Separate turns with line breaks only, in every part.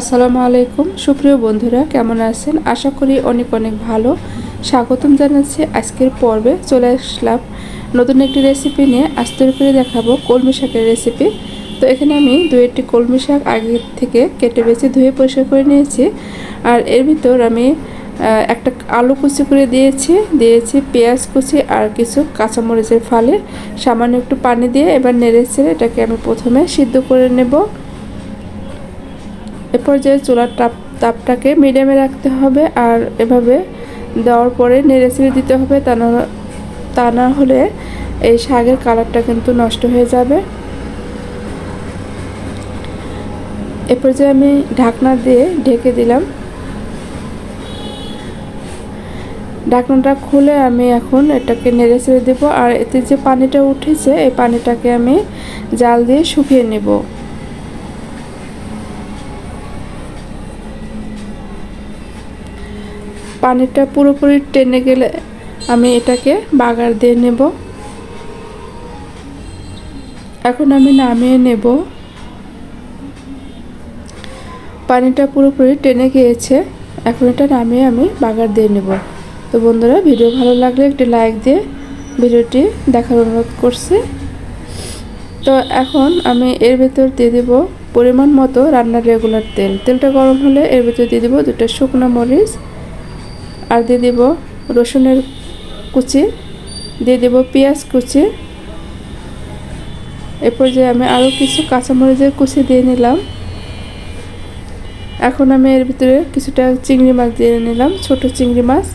আসসালামু আলাইকুম। সুপ্রিয় বন্ধুরা, কেমন আছেন? আশা করি অনেক অনেক ভালো। স্বাগতম জানাচ্ছি আজকের পর্বে। চলে আসলাম নতুন একটি রেসিপি নিয়ে। আস্তে করে দেখাবো কলমি শাকের রেসিপি তো এখানে আমি দু একটি কলমি শাক আগে থেকে কেটে বেছে ধুয়ে পরিষ্কার করে নিয়েছি। আর এর ভিতর আমি একটা আলু কুচি করে দিয়েছি। দিয়েছি পেঁয়াজ কুচি আর কিছু কাঁচামরিচের ফালে। সামান্য একটু পানি দিয়ে এবার নেড়ে ছেড়ে এটাকে আমি প্রথমে সিদ্ধ করে নেব। এ পর্যায়ে চুলার তাপ, তাপটাকে মিডিয়ামে রাখতে হবে আর এভাবে দেওয়ার পরে নেড়ে ছেড়ে দিতে হবে তা না তা না হলে এই শাকের কালারটা কিন্তু নষ্ট হয়ে যাবে। এ পর্যায়ে আমি ঢাকনা দিয়ে ঢেকে দিলাম। ঢাকনাটা খুলে আমি এখন এটাকে নেড়ে ছেড়ে দেবো আর এতে যে পানিটা উঠেছে, এই পানিটাকে আমি জাল দিয়ে শুকিয়ে নেব। পানিটা পুরোপুরি টেনে গেলে আমি এটাকে বাগার দিয়ে নেব। এখন আমি নামিয়ে নেব। পানিটা পুরোপুরি টেনে গিয়েছে। এখন এটা নামিয়ে আমি বাগার দিয়ে নেব। তো বন্ধুরা, ভিডিও ভালো লাগলে একটি লাইক দিয়ে ভিডিওটি দেখার অনুরোধ করছি। তো এখন আমি এর ভেতর দিয়ে দেব পরিমাণ মতো রান্নার রেগুলার তেল। তেলটা গরম হলে এর ভেতর দিয়ে দেবো দুটো শুকনো মরিচ আর দিয়ে দেব রসুনের কুচি, দিয়ে দেব পেঁয়াজ কুচি। এরপর যে আমি আরও কিছু কাঁচামরিচের কুচি দিয়ে নিলাম। এখন আমি এর ভিতরে কিছুটা চিংড়ি মাছ দিয়ে নিলাম, ছোট চিংড়ি মাছ।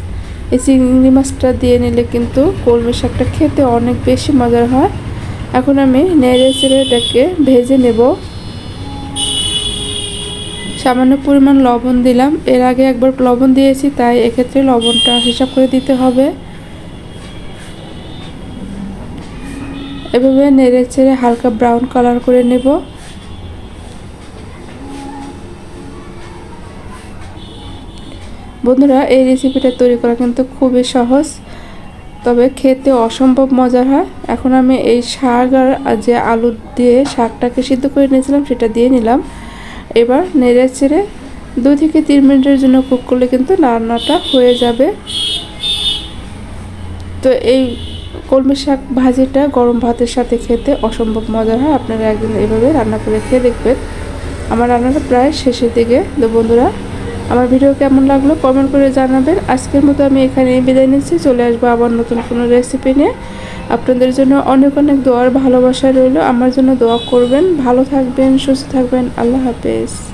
এই চিংড়ি মাছটা দিয়ে নিলে কিন্তু কলমি শাকটা খেতে অনেক বেশি মজার হয়। এখন আমি নেড়ে চেড়ে এটাকে ভেজে নেব। সামান্য পরিমাণ লবণ দিলাম। এর আগে একবার লবণ দিয়েছি, তাই এক্ষেত্রে লবণটা হিসাব করে দিতে হবে। এভাবে নেড়ে ছেড়ে হালকা ব্রাউন কালার করে নেব। বন্ধুরা, এই রেসিপিটা তৈরি করা কিন্তু খুবই সহজ, তবে খেতে অসম্ভব মজার হয়। এখন আমি এই শাক আর যে আলু দিয়ে শাকটাকে সিদ্ধ করে নিয়েছিলাম, সেটা দিয়ে নিলাম। এবার নেড়ে চেড়ে দুই থেকে তিন মিনিটের জন্য কুক করলে কিন্তু রান্নাটা হয়ে যাবে। তো এই কলমি শাক ভাজিটা গরম ভাতের সাথে খেতে অসম্ভব মজার হয়। আপনারা একদিন এভাবে রান্না করে খেয়ে দেখবেন। আমার রান্নাটা প্রায় শেষের দিকে। তো বন্ধুরা, আমার ভিডিও কেমন লাগল কমেন্ট করে জানাবেন। আজকের মতো আমি এখানে বিদায় নিচ্ছি। চলে আসব আবার নতুন কোনো রেসিপি নিয়ে। আপনাদের জন্য অনেক অনেক দোয়ার ভালোবাসা রইল। আমার জন্য দোয়া করবেন। ভালো থাকবেন, সুস্থ থাকবেন। আল্লাহ হাফেজ।